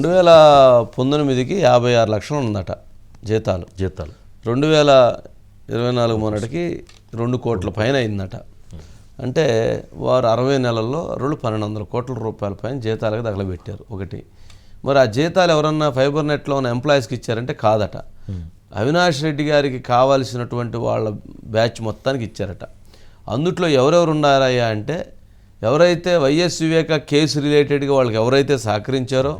రెండు వేల పంతొమ్మిదికి యాభై ఆరు లక్షలు ఉందట జీతాలు. జీతాలు. రెండు వేల ఇరవై నాలుగు మొన్నటికి రెండు కోట్ల పైన అయిందట. అంటే వారు అరవై నెలల్లో రెండు పన్నెండు వందల కోట్ల రూపాయల పైన జీతాలకు తగలబెట్టారు ఒకటి. మరి ఆ జీతాలు ఎవరన్నా ఫైబర్ నెట్లో ఉన్న ఎంప్లాయీస్కి ఇచ్చారంటే కాదట. అవినాష్ రెడ్డి గారికి కావాల్సినటువంటి వాళ్ళ బ్యాచ్ మొత్తానికి ఇచ్చారట. అందుట్లో ఎవరెవరు ఉన్నారయ్యా అంటే ఎవరైతే వైఎస్ వివేక కేసు రిలేటెడ్గా వాళ్ళకి ఎవరైతే సహకరించారో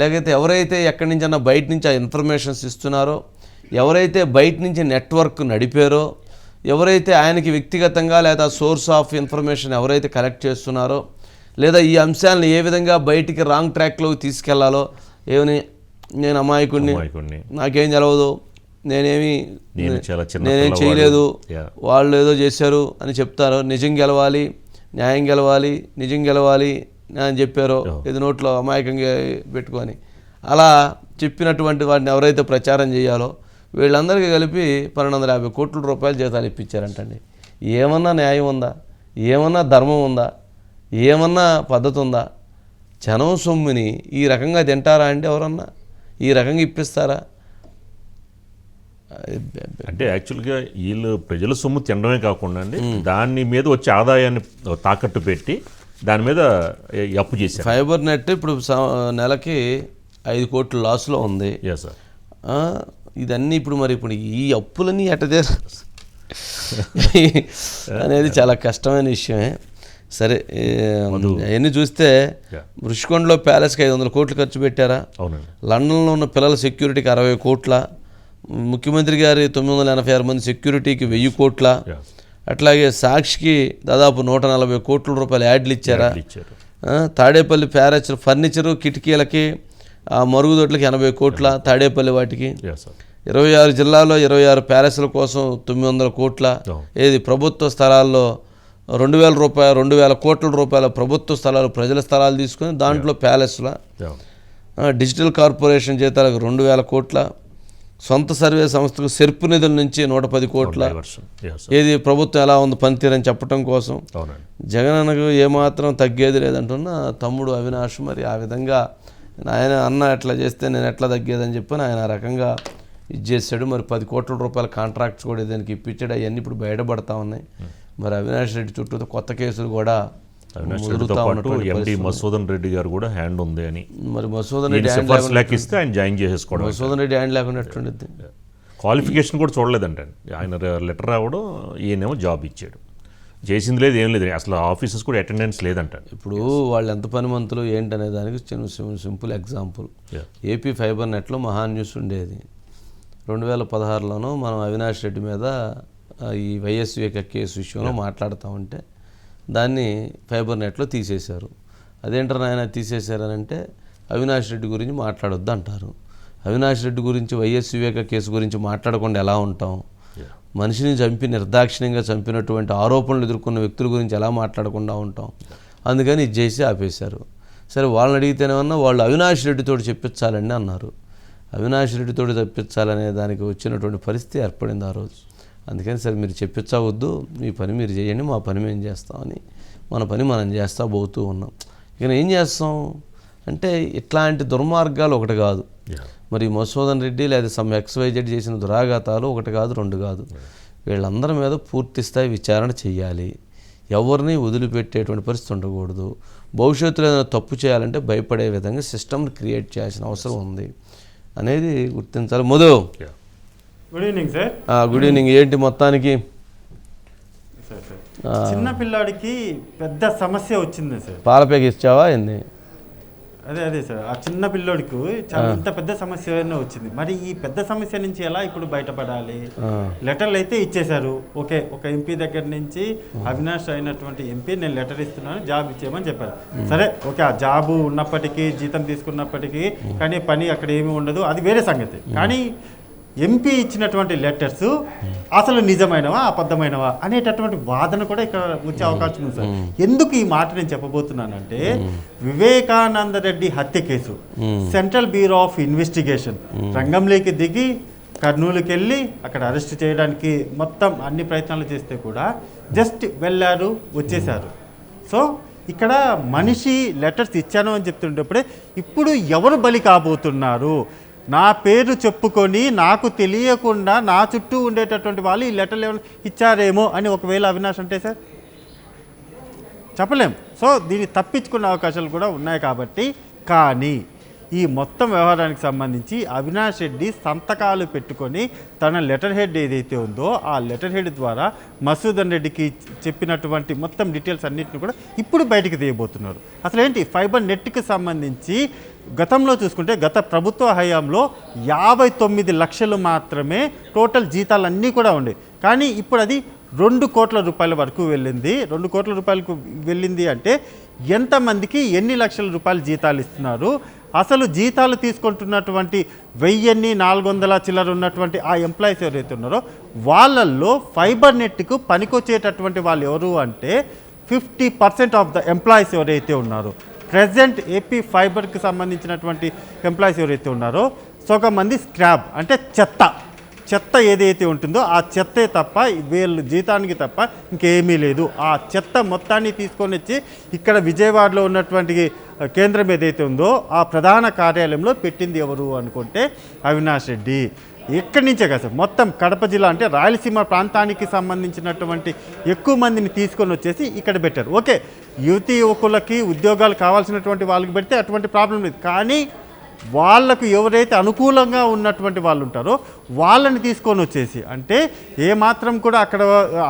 లేకపోతే ఎవరైతే ఎక్కడి నుంచైనా బయట నుంచి ఆ ఇన్ఫర్మేషన్స్ ఇస్తున్నారో ఎవరైతే బయట నుంచి నెట్వర్క్ నడిపారో ఎవరైతే ఆయనకి వ్యక్తిగతంగా లేదా సోర్స్ ఆఫ్ ఇన్ఫర్మేషన్ ఎవరైతే కలెక్ట్ చేస్తున్నారో లేదా ఈ అంశాలను ఏ విధంగా బయటికి రాంగ్ ట్రాక్లోకి తీసుకెళ్ళాలో ఏమని నేను అమాయకుడిని నాకేం తెలవదు నేనేమి నేను. చేయలేదు. వాళ్ళు ఏదో చేశారు అని చెప్తారు నిజం గెలవాలి న్యాయం గెలవాలి నిజం గెలవాలి అని చెప్పారో ఇది నోట్లో అమాయకంగా పెట్టుకొని. అలా చెప్పినటువంటి వాటిని ఎవరైతే ప్రచారం చేయాలో వీళ్ళందరికీ కలిపి పన్నెండు వందల యాభై కోట్ల రూపాయలు జీతాలు ఇప్పించారంటండి. ఏమన్నా న్యాయం ఉందా? ఏమన్నా ధర్మం ఉందా? ఏమన్నా పద్ధతి ఉందా? జనం సొమ్ముని ఈ రకంగా తింటారా అంటే ఎవరన్నా? ఈ రకంగా ఇప్పిస్తారా? అంటే యాక్చువల్గా వీళ్ళు ప్రజల సొమ్ము తినడమే కాకుండా అండి దాని మీద వచ్చే ఆదాయాన్ని తాకట్టు పెట్టి దాని మీద అప్పు చేశారు. ఫైబర్ నెట్ ఇప్పుడు నెలకి ఐదు కోట్ల లాస్లో ఉంది. సార్ ఇదన్నీ ఇప్పుడు మరి ఇప్పుడు ఈ అప్పులన్నీ ఎట తీర? అనేది చాలా కష్టమైన విషయమే. సరే అవన్నీ చూస్తే. రుషికొండలో ప్యాలెస్కి ఐదు వందల కోట్లు ఖర్చు పెట్టారా? అవునండి. లండన్లో ఉన్న పిల్లల సెక్యూరిటీకి అరవై కోట్ల? ముఖ్యమంత్రి గారి తొమ్మిది వందల ఎనభై ఆరు మంది సెక్యూరిటీకి వెయ్యి కోట్ల. అట్లాగే సాక్షికి దాదాపు నూట నలభై కోట్ల రూపాయల యాడ్లు ఇచ్చారా? తాడేపల్లి ప్యారెచ్ ఫర్నిచరు కిటికీలకి ఆ మరుగుదొడ్లకి ఎనభై కోట్ల తాడేపల్లి వాటికి. ఇరవై ఆరు జిల్లాల్లో ఇరవై ఆరు ప్యాలెస్ల కోసం తొమ్మిది వందల కోట్ల. ఏది ప్రభుత్వ స్థలాల్లో రెండు వేల రూపాయలు రెండు వేల కోట్ల రూపాయల ప్రభుత్వ స్థలాలు ప్రజల స్థలాలు తీసుకొని దాంట్లో ప్యాలెస్ల. డిజిటల్ కార్పొరేషన్ జీతాలకు రెండు వేల కోట్ల. సొంత సర్వే సంస్థకు సెర్పు నిధుల నుంచి నూట పది కోట్ల ఏది ప్రభుత్వం ఎలా ఉంది పనితీరని చెప్పడం కోసం అవునండి. జగనన్నకు ఏమాత్రం తగ్గేది లేదంటున్న తమ్ముడు అవినాష్ మరి ఆ విధంగా ఆయన అన్న ఎట్లా చేస్తే నేను ఎట్లా తగ్గేదని చెప్పని ఆయన రకంగా ఇది చేశాడు. మరి పది కోట్ల రూపాయల కాంట్రాక్ట్స్ కూడా దానికి ఇప్పించాడు. అవన్నీ ఇప్పుడు బయటపడతా ఉన్నాయి. మరి అవినాష్ రెడ్డి చుట్టూ కొత్త కేసులు కూడా రెడ్డితో పాటు ఎండి. మసూదన్ రెడ్డి గారు కూడా హ్యాండ్ ఉంది అని. మరి మసూదన్ రెడ్డి హ్యాండ్ సిఫార్సు లేకుండా లేక ఇస్తే ఆయన జాయిన్ చేసేసుకోవడం మసూదన్ రెడ్డి హ్యాండ్ లేకుండా ఎట్లుండిద్ది క్వాలిఫికేషన్ కూడా చూడలేదంట ఆయన. లెటర్ రావడం ఈయనేమో జాబ్ ఇచ్చాడు. చేసింది లేదు ఏం లేదు. అసలు ఆఫీసెస్ కూడా అటెండెన్స్ లేదంట. ఇప్పుడు వాళ్ళు ఎంత పనిమంతులు ఏంటనే దానికి చిన్న సింపుల్ ఎగ్జాంపుల్. ఏపీ ఫైబర్ నెట్లో మహా న్యూస్ ఉండేది. రెండు వేల పదహారులోనూ మనం అవినాష్ రెడ్డి మీద ఈ వైఎస్ వివేక కేసు విషయంలో మాట్లాడుతూ ఉంటే దాన్ని ఫైబర్ నెట్లో తీసేశారు. అదేంటారు ఆయన తీసేశారనంటే అవినాష్ రెడ్డి గురించి మాట్లాడొద్దు అంటారు. అవినాష్ రెడ్డి గురించి వైఎస్ వివేక కేసు గురించి మాట్లాడకుండా ఎలా ఉంటాం? మనిషిని చంపి నిర్దాక్షిణ్యంగా చంపినటువంటి ఆరోపణలు ఎదుర్కొన్న వ్యక్తుల గురించి ఎలా మాట్లాడకుండా ఉంటాం? అందుకని ఇది చేసి ఆపేశారు. సరే వాళ్ళని అడిగితేనేమన్నా వాళ్ళు అవినాష్ రెడ్డితో చెప్పించాలండి అన్నారు. అవినాష్ రెడ్డితో చెప్పించాలనే దానికి వచ్చినటువంటి పరిస్థితి ఏర్పడింది ఆ రోజు. అందుకని సరే మీరు చెప్పించవద్దు మీ పని మీరు చేయండి మా పని మేము చేస్తామని మన పని మనం చేస్తా పోతూ ఉన్నాం. ఇక ఏం చేస్తాం? అంటే ఇట్లాంటి దుర్మార్గాలు ఒకటి కాదు. మరి మసూదన్ రెడ్డి లేదా సమ్ ఎక్స్వైజెడ్ చేసిన దురాఘాతాలు ఒకటి కాదు రెండు కాదు. వీళ్ళందరి మీద పూర్తి స్థాయి విచారణ చేయాలి ఎవరిని వదిలిపెట్టేటువంటి పరిస్థితి ఉండకూడదు. భవిష్యత్తులో ఏదైనా తప్పు చేయాలంటే భయపడే విధంగా సిస్టమ్ని క్రియేట్ చేయాల్సిన అవసరం ఉంది. అనేది గుర్తించాలి. Yeah. Good evening sir good evening ఏంటి మొత్తానికి? సార్ సార్ చిన్న పిల్లాడికి పెద్ద సమస్య వచ్చింది సార్ పాలపేక ఇచ్చావా ఏంది? అదే అదే సార్ ఆ చిన్న పిల్లోడికి చాలా ఇంత పెద్ద సమస్య వచ్చింది? మరి ఈ పెద్ద సమస్య నుంచి ఎలా ఇప్పుడు బయటపడాలి? లెటర్లు అయితే ఇచ్చేశారు. ఓకే ఒక ఎంపీ దగ్గర నుంచి అవినాష్ అయినటువంటి ఎంపీ నేను లెటర్ ఇస్తున్నాను జాబ్ ఇచ్చేయమని చెప్పారు. సరే ఓకే ఆ జాబు ఉన్నప్పటికీ జీతం తీసుకున్నప్పటికీ కానీ పని అక్కడ ఏమీ ఉండదు. అది వేరే సంగతి. కానీ ఎంపీ ఇచ్చినటువంటి లెటర్స్ అసలు నిజమైనవా అబద్ధమైనవా అనేటటువంటి వాదన కూడా ఇక్కడ వచ్చే అవకాశం ఉంది సార్. ఎందుకు ఈ మాట నేను చెప్పబోతున్నానంటే వివేకానంద రెడ్డి హత్య case central bureau of investigation. రంగంలోకి దిగి కర్నూలుకి వెళ్ళి అక్కడ అరెస్ట్ చేయడానికి మొత్తం అన్ని ప్రయత్నాలు చేస్తే కూడా జస్ట్ వెళ్ళారు వచ్చేసారు సో ఇక్కడ మనిషి లెటర్స్ ఇచ్చాను అని చెప్తుంటప్పుడే ఇప్పుడు ఎవరు బలి కాబోతున్నారు? నా పేరు చెప్పుకొని నాకు తెలియకుండా నా చుట్టూ ఉండేటటువంటి వాళ్ళు ఈ లెటర్లు ఏమైనా ఇచ్చారేమో అని ఒకవేళ అవినాష్ అంటే సార్? చెప్పలేం. సో దీన్ని తప్పించుకునే అవకాశాలు కూడా ఉన్నాయి కాబట్టి కానీ ఈ మొత్తం వ్యవహారానికి సంబంధించి అవినాష్ రెడ్డి సంతకాలు పెట్టుకొని తన లెటర్ హెడ్ ఏదైతే ఉందో ఆ లెటర్ హెడ్ ద్వారా మసూదన్ రెడ్డికి చెప్పినటువంటి మొత్తం డీటెయిల్స్ అన్నింటిని కూడా ఇప్పుడు బయటికి తీయబోతున్నారు. అసలు ఏంటి? ఫైబర్ నెట్కి సంబంధించి గతంలో చూసుకుంటే గత ప్రభుత్వ హయాంలో యాభై తొమ్మిది లక్షలు మాత్రమే టోటల్ జీతాలన్నీ కూడా ఉండేవి కానీ ఇప్పుడు అది రెండు కోట్ల రూపాయల వరకు వెళ్ళింది. రెండు కోట్ల రూపాయలకు వెళ్ళింది అంటే ఎంతమందికి ఎన్ని లక్షల రూపాయలు జీతాలు ఇస్తున్నారు? అసలు జీతాలు తీసుకుంటున్నటువంటి వెయ్యిన్ని నాలుగు వందల చిల్లర ఉన్నటువంటి ఆ ఎంప్లాయీస్ ఎవరైతే ఉన్నారో వాళ్ళల్లో ఫైబర్ నెట్కు పనికొచ్చేటటువంటి వాళ్ళు ఎవరు అంటే fifty percent of the employees ఎవరైతే ఉన్నారో ప్రజెంట్ ఏపీ ఫైబర్కి సంబంధించినటువంటి ఎంప్లాయీస్ ఎవరైతే ఉన్నారో సగం మంది స్క్రాబ్ అంటే చెత్త. చెత్త ఏదైతే ఉంటుందో ఆ చెత్తే తప్ప వీళ్ళు జీతానికి తప్ప ఇంకేమీ లేదు. ఆ చెత్త మొత్తాన్ని తీసుకొని వచ్చి ఇక్కడ విజయవాడలో ఉన్నటువంటి కేంద్రం ఏదైతే ఉందో ఆ ప్రధాన కార్యాలయంలో పెట్టింది ఎవరు అనుకుంటే అవినాష్ రెడ్డి. ఎక్కడి నుంచే కదా సార్ మొత్తం కడప జిల్లా అంటే రాయలసీమ ప్రాంతానికి సంబంధించినటువంటి ఎక్కువ మందిని తీసుకొని వచ్చేసి ఇక్కడ పెట్టారు. ఓకే యువతి యువకులకి ఉద్యోగాలు కావాల్సినటువంటి వాళ్ళకి పెడితే అటువంటి ప్రాబ్లం లేదు. కానీ వాళ్ళకు ఎవరైతే అనుకూలంగా ఉన్నటువంటి వాళ్ళు ఉంటారో వాళ్ళని తీసుకొని వచ్చేసి అంటే ఏ మాత్రం కూడా అక్కడ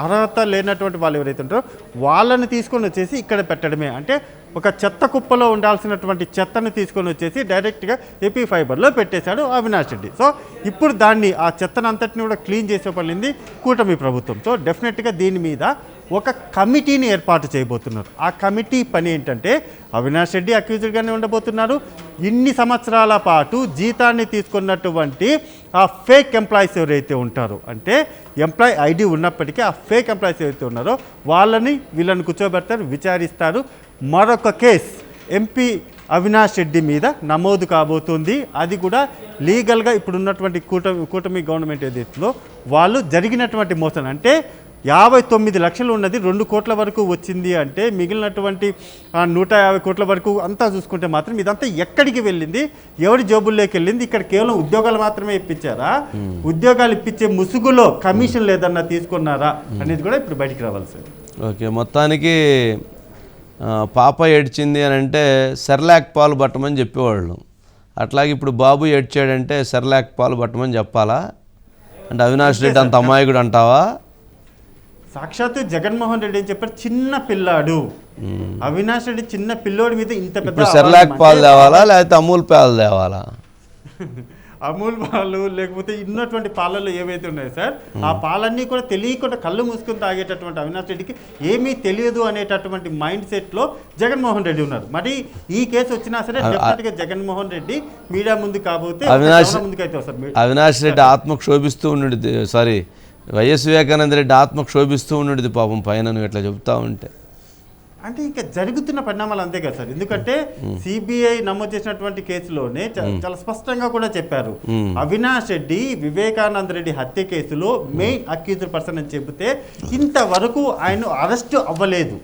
అర్హత లేనటువంటి వాళ్ళు ఎవరైతే ఉంటారో వాళ్ళని తీసుకొని వచ్చేసి ఇక్కడ పెట్టడమే. అంటే ఒక చెత్త కుప్పలో ఉండాల్సినటువంటి చెత్తను తీసుకొని వచ్చేసి డైరెక్ట్గా ఏపీ ఫైబర్లో పెట్టేశాడు అవినాష్ రెడ్డి. సో ఇప్పుడు దాన్ని ఆ చెత్తను అంతటిని కూడా క్లీన్ చేసే పడింది కూటమి ప్రభుత్వం సో డెఫినెట్గా దీని మీద ఒక కమిటీని ఏర్పాటు చేయబోతున్నారు. ఆ కమిటీ పని ఏంటంటే అవినాష్ రెడ్డి అక్యూజ్డ్గానే ఉండబోతున్నారు. ఇన్ని సంవత్సరాల పాటు జీతాన్ని తీసుకున్నటువంటి ఆ ఫేక్ ఎంప్లాయీస్ ఎవరైతే ఉంటారో అంటే ఎంప్లాయ్ ఐడి ఉన్నప్పటికీ ఆ ఫేక్ ఎంప్లాయీస్ ఎవరైతే ఉన్నారో వాళ్ళని వీళ్ళని కూర్చోబెడతారు విచారిస్తారు. మరొక కేస్ ఎంపీ అవినాష్ రెడ్డి మీద నమోదు కాబోతుంది. అది కూడా లీగల్గా ఇప్పుడున్నటువంటి కూటమి కూటమి గవర్నమెంట్ ఏదైతుందో వాళ్ళు జరిగినటువంటి మోసం. అంటే యాభై తొమ్మిది లక్షలు ఉన్నది రెండు కోట్ల వరకు వచ్చింది అంటే మిగిలినటువంటి నూట యాభై కోట్ల వరకు అంతా చూసుకుంటే మాత్రం ఇదంతా ఎక్కడికి వెళ్ళింది? ఎవరి జోబుల్లోకి వెళ్ళింది? ఇక్కడ కేవలం ఉద్యోగాలు మాత్రమే ఇప్పించారా? ఉద్యోగాలు ఇప్పించే ముసుగులో కమిషన్ లేదన్నా తీసుకున్నారా అనేది కూడా ఇప్పుడు బయటికి రావాలి సార్ ఓకే మొత్తానికి పాప ఏడ్చింది అని అంటే సెర్లాక్ పాలు పట్టమని చెప్పేవాళ్ళు. అట్లాగే ఇప్పుడు బాబు ఏడ్చాడంటే సెర్లాక్ పాలు పట్టమని చెప్పాలా? అంటే అవినాష్ రెడ్డి అంత అమాయకుడు అంటావా? సాక్షాత్తు జగన్మోహన్ రెడ్డి అని చెప్పారు? చిన్న పిల్లాడు. అవినాష్ రెడ్డి చిన్న పిల్లోడి మీద ఇంత పెద్ద సెర్లాక్ పాలు తేవాలా? లేకపోతే అమూల్ పాలు తేవాలా? అమూల్ పాలు లేకపోతే ఉన్నటువంటి పాలలో ఏవైతే ఉన్నాయో సార్ ఆ పాలన్నీ కూడా తెలియకుండా కళ్ళు మూసుకొని తాగేటటువంటి అవినాష్ రెడ్డికి ఏమీ తెలియదు అనేటటువంటి మైండ్ సెట్లో జగన్మోహన్ రెడ్డి ఉన్నారు. మరి ఈ కేసు వచ్చినా సరే డెఫినెట్గా జగన్మోహన్ రెడ్డి మీడియా ముందు కాబోతే అవినాష్- ముందుకు అయితే వస్తారు. అవినాష్ రెడ్డి ఆత్మకు శోభిస్తూ ఉండుడిది సారీ వైఎస్ వివేకానంద రెడ్డి ఆత్మకు శోభిస్తూ ఉండుడిది పాపం పైన నువ్వు ఇట్లా చెప్తా ఉంటే. అంటే ఇంకా జరుగుతున్న పరిణామాలు అంతే కదా సార్. ఎందుకంటే సిబిఐ నమోదు చేసినటువంటి కేసులోనే చాలా స్పష్టంగా కూడా చెప్పారు. అవినాష్ రెడ్డి వివేకానంద రెడ్డి హత్య కేసులో మెయిన్ అక్యూజ్డ్ పర్సన్ అని చెబితే ఇంతవరకు ఆయన అరెస్ట్ అవ్వలేదు.